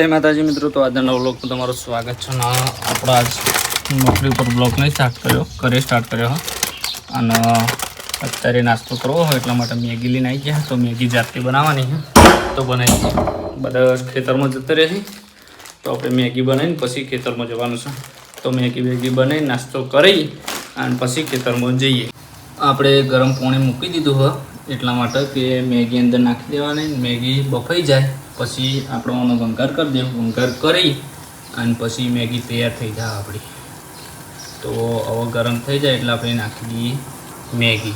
જય માતાજી મિત્રો, તો આજના બ્લોગમાં તમારું સ્વાગત છે અને આપણો આજ નોકરી ઉપર બ્લોક નહીં સ્ટાર્ટ કર્યો ઘરે સ્ટાર્ટ કર્યો અને અત્યારે નાસ્તો કરવો હોય એટલા માટે મેગી લઈને આવી ગયા, તો મેગી જાતે બનાવવાની છે. તો બનાવી બધા ખેતરમાં જતા રહે છે. તો આપણે મેગી બનાવીને પછી ખેતરમાં જવાનું છે. તો મેગી વેગી બનાવી નાસ્તો કરી અને પછી ખેતરમાં જઈએ. આપણે ગરમ પાણી મૂકી દીધું હોય એટલા માટે કે મેગી અંદર નાખી દેવાની, મેગી બફાઈ જાય. પછી આપણે આનો વંકાર કરી દઉં વંકાર કરી અને પછી મેગી તૈયાર થઈ જાય આપણી. તો હવે ગરમ થઈ જાય એટલે આપણે નાખી દઈએ મેગી.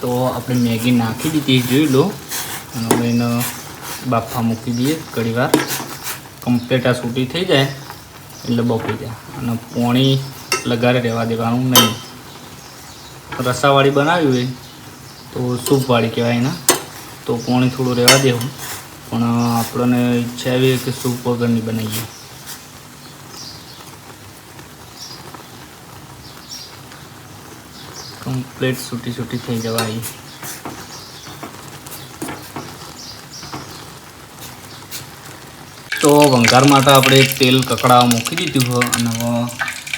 તો આપણે મેગી નાખી દીધી, જોઈ લો. અને હવે એને બાફા મૂકી દઈએ. ઘડીવાર કમ્પ્લેટ આ સૂટી થઈ જાય એટલે બફી જાય. અને પોણી લગાડે રહેવા દેવાનું નહીં. રસાવાળી બનાવી હોય તો સૂપવાળી કહેવાય ને તો પાણી થોડું રહેવા દેવું પણ આપણને ઈચ્છા એવી કે સૂપ વગરની બનાવીએ. કમ્પ્લીટ સૂટી સૂટી થઈ જવાય. તો વંઘાર માટે આપણે તેલ કકડા મૂકી દીધું અને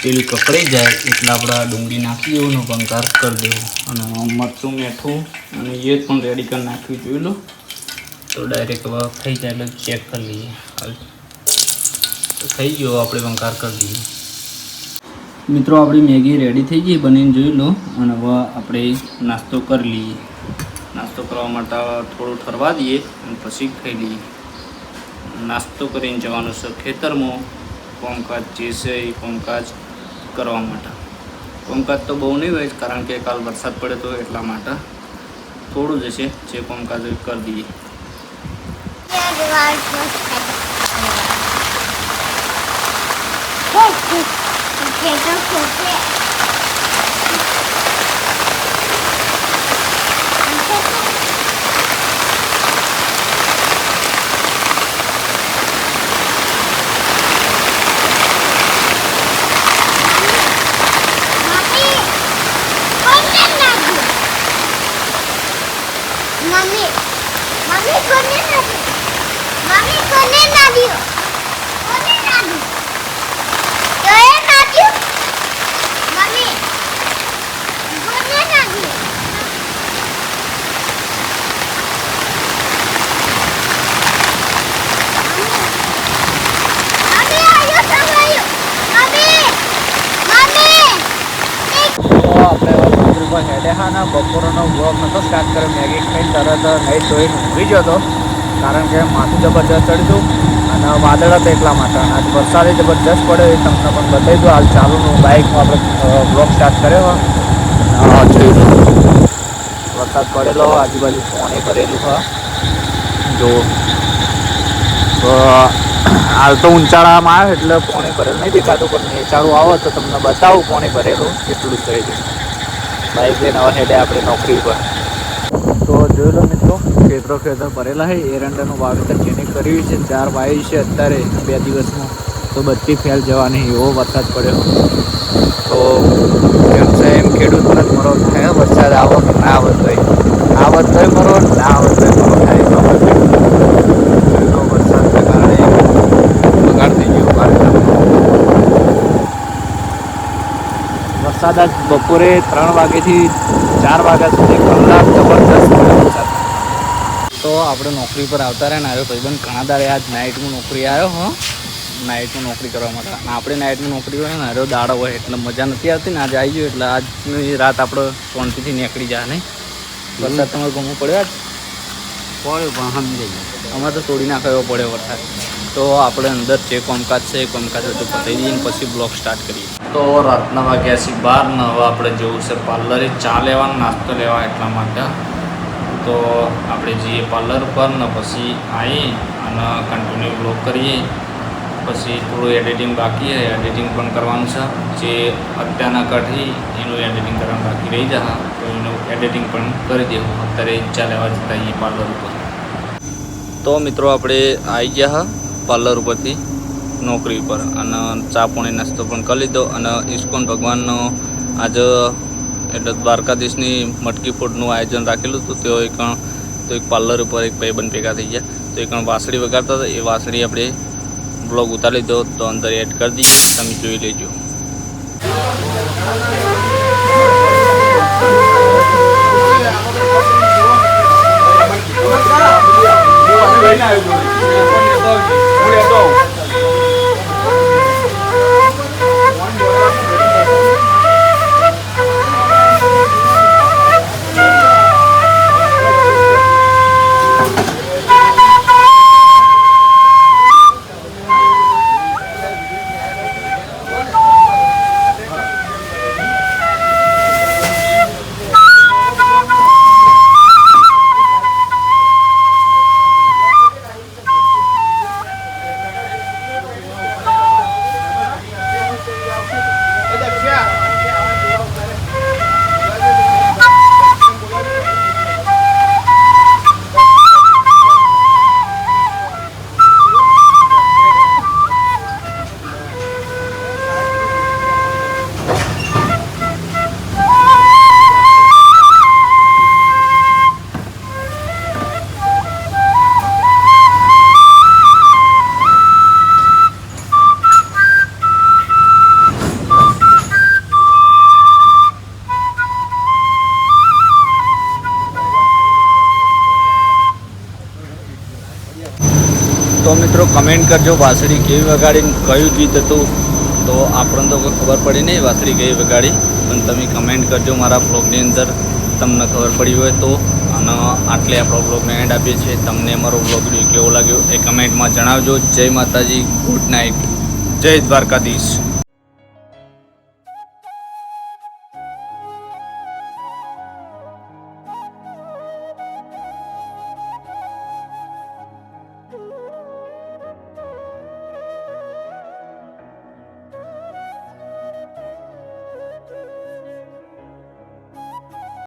તેલ કકડાઈ જાય એટલે આપણે આ ડુંગળી નાખી દેવાનો વંઘાર કરી દેવો. અને મરચું મેઠું અને એ પણ રેડી કરી નાખ્યું જોઈ લો. તો ડાયરેક્ટ હવે થઈ જાય એટલે ચેક કરી લઈએ. તો થઈ ગયો, આપણે કંકાર કરી દઈએ. મિત્રો, આપણી મેગી રેડી થઈ ગઈ બનીને જોઈ લો. અને હવે આપણે નાસ્તો કરી લઈએ. નાસ્તો કરવા માટે થોડું ઠરવા દઈએ અને પછી ખાઈ લઈએ. નાસ્તો કરીને જવાનું છે ખેતરમાં. કોમકાજ જે છે એ કોમકાજ કરવા માટે. કોમકાજ તો બહુ નહીં હોય કારણ કે કાલ વરસાદ પડે તો એટલા માટે. થોડું જ છે જે કોમકાજ કરી દઈએ. દઈએ મમ્મી મમ્મી કોને નાખ્યું મમ્મી કોને નાખ્યું કોને નાખ્યું તો એ નાખ્યું મમ્મી કોને નાખ્યું મમ્મી આયો સંભાળ્યું મમ્મી મમ્મી તો આપણે હવે છે એટલે હા ના બપોરનો બ્લોગ નહોતો સ્ટાર્ટ કર્યો. મેગી ખાઈને તરત નહીં ધોઈને ઊંઘી ગયો હતો. કારણ કે માથું જબરજસ્ત ચડ્યું અને વાદળ હતા એટલા માટે. અને આજ વરસાદ જબરજસ્ત પડ્યો એ તમને પણ બતાવી દઉં. હાલ ચાલુનું બાઇકમાં આપણે બ્લોગ સ્ટાર્ટ કર્યો વરસાદ પડેલો આજુબાજુ પાણી કરેલું હા જો હાલ તો ઊંચાળામાં આવે એટલે પાણી ભરેલું નહીં દેખાતું, પણ નેચાળું આવો તો તમને બતાવું પાણી ભરેલું કેટલું થઈ ગયું. બાઇક લઈને હવે હેડે આપણે નોકરી પર તો જોઈ લો મિત્રો, ખેતરો ખેતર ભરેલા છે. એરંડાનું વાવેતર જેને કર્યું છે, ચાર વાયુ છે અત્યારે, બે દિવસમાં. તો બધી ફેલ જવાની, એવો વરસાદ પડ્યો. તો કેમ એમ ખેડૂતને મરો. થાય વરસાદ આવો કે ના આવત હોય આવત તોય મરો, ના આવત તોય મરો થાય તો જોઈ લો વરસાદના કારણે બગાડ થઈ ગયો ભારત વરસાદ બપોરે ત્રણ વાગ્યાથી ચાર વાગ્યા સુધી કલાક જબરદસ્ત તો આપણે નોકરી પર આવતા રહ્યા ને આવ્યો ભાઈબંધ ઘણા દાડે આજ નાઇટમાં નોકરી આવ્યો, હો. નાઇટમાં નોકરી કરવા માટે. અને આપણે નાઇટમાં નોકરી હોય ને આવ્યો દાડો હોય એટલે મજા નથી આવતી ને, આજે આવી ગયો એટલે આજની રાત આપણે શાંતિથી નીકળી જાય નહીં. વરસાદ તમારે ગમવું પડ્યો આજ? પડ્યો, પણ સમજાઈ અમારે તો તોડી નાખ્યો પડે વરસાદ. તો આપણે અંદર જે કોમકાજ છે એ કોમકાજ બધું પતાવી દઈએ અને પછી બ્લોગ સ્ટાર્ટ કરીએ. તો રાતના વાગ્યા છે બાર, ને હવે આપણે જવું છે પાર્લરે. ચા લેવાનો, નાસ્તો લેવા એટલા માટે. તો આપણે જઈએ પાર્લર પર ને પછી આવી અને કન્ટિન્યુ બ્લોગ કરીએ. પછી થોડું એડિટિંગ બાકી છે. એડિટિંગ પણ કરવાનું છે. જે અત્યારના કઢી, એનું એડિટિંગ કરવાનું બાકી રહી એનું એડિટિંગ પણ કરી દેવું અત્યારે ઈચ્છા લેવા જતા એ પાર્લર ઉપર. તો મિત્રો આપણે આવી ગયા હા પાર્લર ઉપરથી નોકરી ઉપર. અને ચા પાણી નાસ્તો પણ કરી લીધો અને ઇસ્કોન ભગવાનનો આજે, એટલે દ્વારકાધીશની મટકી ફૂડનું આયોજન રાખેલું હતું. તેઓ એક તો એક પાર્લર ઉપર એક ભાઈબંધ ભેગા થઈ ગયા. તો એક વાસળી વગાડતા હતા. એ વાસળી આપણે બ્લોગ ઉતારી લીધો તો અંદર એડ કરી દઈએ. તમે જોઈ લેજો. 太有意了，欢迎欢。તો મિત્રો કમેન્ટ કરજો વાસળી કેવી વગાડી કયું ગીત હતું. તો આપણને તો કોઈ ખબર પડી નહીં વાસળી કેવી વગાડી. પણ તમે કમેન્ટ કરજો મારા બ્લોગની અંદર. તમને ખબર પડી હોય તો. અને આટલે આપણો બ્લોગને એન્ડ આપીએ છીએ. તમને અમારો બ્લોગ કેવો લાગ્યો એ કમેન્ટમાં જણાવજો. જય માતાજી. ગુડ નાઇટ જય દ્વારકાધીશ.